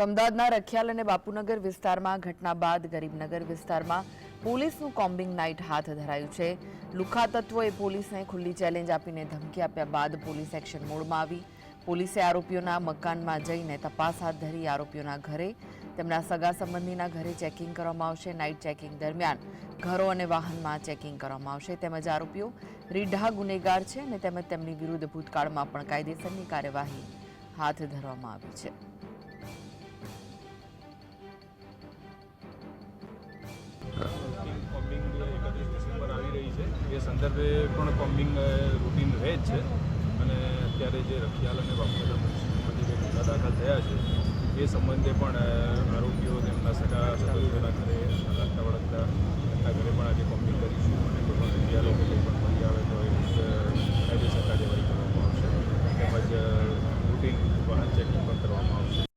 તો અમદાવાદના રખિયાલ અને બાપુનગર વિસ્તારમાં ઘટના બાદ ગરીબનગર વિસ્તારમાં પોલીસનું કોમ્બિંગ નાઇટ હાથ ધરાયું છે. લુખા તત્વોએ પોલીસને ખુલ્લી ચેલેન્જ આપીને ધમકી આપ્યા બાદ પોલીસ એક્શન મોડમાં આવી. પોલીસે આરોપીઓના મકાનમાં જઈને તપાસ હાથ ધરી આરોપીઓના ઘરે, તેમના સગા સંબંધીના ઘરે ચેકિંગ કરવામાં આવશે. નાઇટ ચેકિંગ દરમિયાન ઘરો અને વાહનમાં ચેકિંગ કરવામાં આવશે. તેમજ આરોપીઓ રીઢા ગુનેગાર છે અને તેમજ તેમની વિરુદ્ધ ભૂતકાળમાં પણ કાયદેસરની કાર્યવાહી હાથ ધરવામાં આવી છે. સંદર્ભે પણ કોમ્બિંગ રૂટીન રહે જ છે. અને અત્યારે જે રખિયાલ અને બાપનગર મ્યુનિસિપાલિટી જે ગુના દાખલ થયા છે, એ સંબંધે પણ આરોપીઓ તેમના સગા સદસ્યોના ઘરે લાગતા વળગતા એમના ઘરે પણ આજે કોમ્બિંગ કરીશું અને કોઈ પણ મીડિયા લોકો કોઈ પણ મળી આવે તો એ કાયદેસર કાર્યવાહી કરવામાં આવશે. તેમજ રૂટીન વાહન ચેકિંગ પણ કરવામાં આવશે.